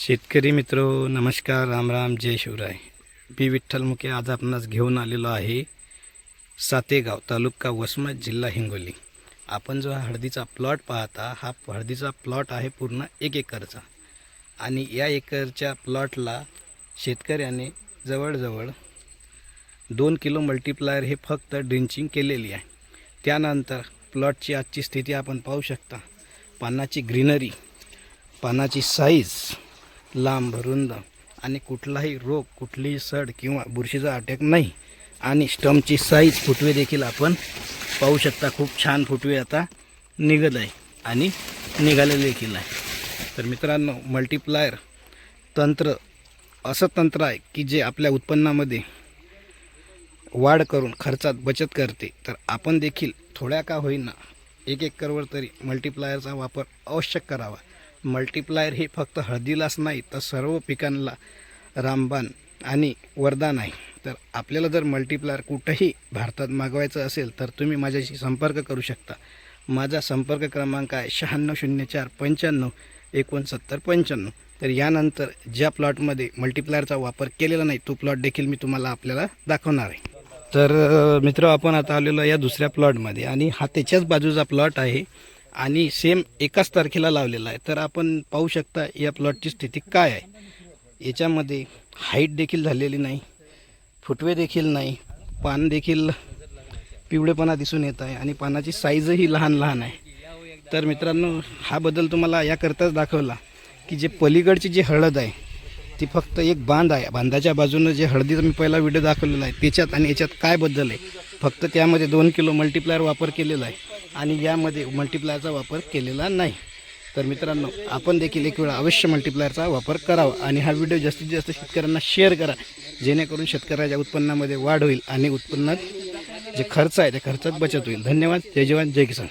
शेतकरी मित्र नमस्कार राम राम जय शिवराय. बी विठ्ठल मुके आज आपणास घेऊन आलेलो आहे सातेगाव तालुका वसमत जिल्हा हिंगोली. आपण जो हा हळदीचा प्लॉट पाहता हा हळदीचा प्लॉट आहे पूर्ण एक एकरचा. आणि या एकरच्या प्लॉटला शेतकऱ्याने जवळजवळ दोन किलो मल्टीप्लायर हे फक्त ड्रिंचिंग केलेली आहे. त्यानंतर प्लॉटची आजची स्थिती आपण पाहू शकता. पानाची ग्रीनरी पानाची साईज लांब रुंद आणि कुठलाही रोग कुठलीही सड किंवा बुरशीचा अटॅक नाही. आणि स्टमची साईज फुटवे देखील आपण पाहू शकता. खूप छान फुटवे आता निघत आहे आणि निघाले देखील आहे. तर मित्रांनो मल्टीप्लायर तंत्र असं तंत्र आहे की जे आपल्या उत्पन्नामध्ये वाढ करून खर्चात बचत करते. तर आपण देखील थोड्या का होईना एक एकरवर तरी मल्टीप्लायरचा वापर आवश्यक करावा. मल्टिप्लायर हे फक्त हळदीलाच नाही तर सर्व पिकांना रामबाण आणि वरदान आहे. तर आपल्याला जर मल्टिप्लायर कुठंही भारतात मागवायचं असेल तर तुम्ही माझ्याशी संपर्क करू शकता. माझा संपर्क क्रमांक आहे शहाण्णव शून्य चार पंच्याण्णव एकोणसत्तर पंच्याण्णव. तर यानंतर ज्या प्लॉटमध्ये मल्टिप्लायरचा वापर केलेला नाही तो प्लॉट देखील मी तुम्हाला आपल्याला दाखवणार आहे. तर मित्र आपण आता आलेलो या दुसऱ्या प्लॉटमध्ये आणि हा त्याच्याच बाजूचा प्लॉट आहे. आणि सेम एकाच तारखेला लावलेला आहे. तर आपण पाहू शकता या प्लॉटची स्थिती काय आहे. याच्यामध्ये हाईट देखील झालेली नाही फुटवे देखील नाही पान देखील पिवळेपणा दिसून येत आहे आणि पानाची साईजही लहान लहान आहे. तर मित्रांनो हा बदल तुम्हाला याकरताच दाखवला की जे पलीकडची जी हळद आहे ती फक्त एक बांध आहे. बांधाच्या बाजूनं जे हळदीचा मी पहिला व्हिडिओ दाखवलेला आहे त्याच्यात आणि याच्यात काय बदल आहे? फक्त त्यामध्ये दोन किलो मल्टीप्लायर वापर केलेला आहे आणि यामध्ये मल्टीप्लायरचा वापर केलेला नाही. तर मित्रांनो आपण देखील एक वेळा अवश्य मल्टीप्लायरचा वापर करावा आणि हा व्हिडिओ जास्तीत जास्त शेतकऱ्यांना शेअर करा जेणेकरून शेतकऱ्याच्या उत्पन्नामध्ये वाढ होईल आणि उत्पन्नात जे खर्च आहे त्या खर्चात बचत होईल. धन्यवाद. जय जवान जय किसान.